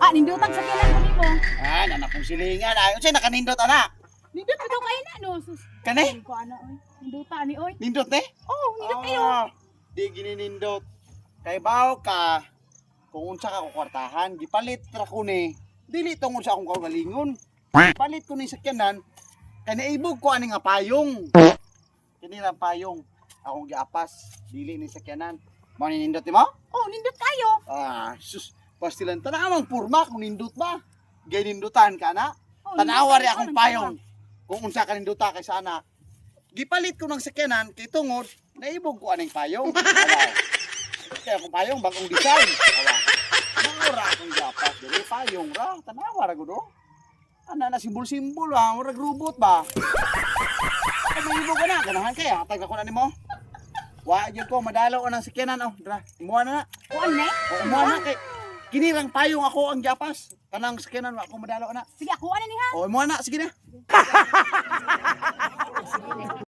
Ah, nindutang sa kilan kami mo. Ah, nanapong silingan. Ay, unsay nakanindot ana? Nindut pa daw kayo na, no? Sus. Kani? Ay, ko ano, oy. Ninduta ni, oy. Nindot eh? Oh, nindut kayo. Ah, di gininindot. Kay bawo ka kung unsa ka ko kwartahan, gipalit ra ko ni. Dili tungod sa akong kaugalingon. Palit ko ni sakyanan kay naibog ko ani nga payong. Kini ra payong akong giapas dili ni sakyanan. Mo ni nindot mo? Oh, nindut kayo. Ah, sus. Pastilan tanawang purma kung nindot ba. Gay nindutan ka na. Oh, Tanawa nindut ri kayo. akong payong. Kung unsa ka ninduta kay sana. Gipalit ko ng sakyanan kay tungod naibog ko aning payong. Kaya akong payong bagong design. Awa. Mura akong gapas dili payong ra. Tanawa ra gud oh. Ana na simbol-simbol ah, murag robot ba. Kaya mahibog ka na, ganahan kaya, hatag ako na nimo. Wa gyud ko madalaw anang sakyanan oh. Dra, imuha na na. Kuan na? Imuha na kay kinirang payong ako ang gapas. Kanang sakyanan wa ako madalaw na. Sige, ako ano ni ha? O imuha na, sige na.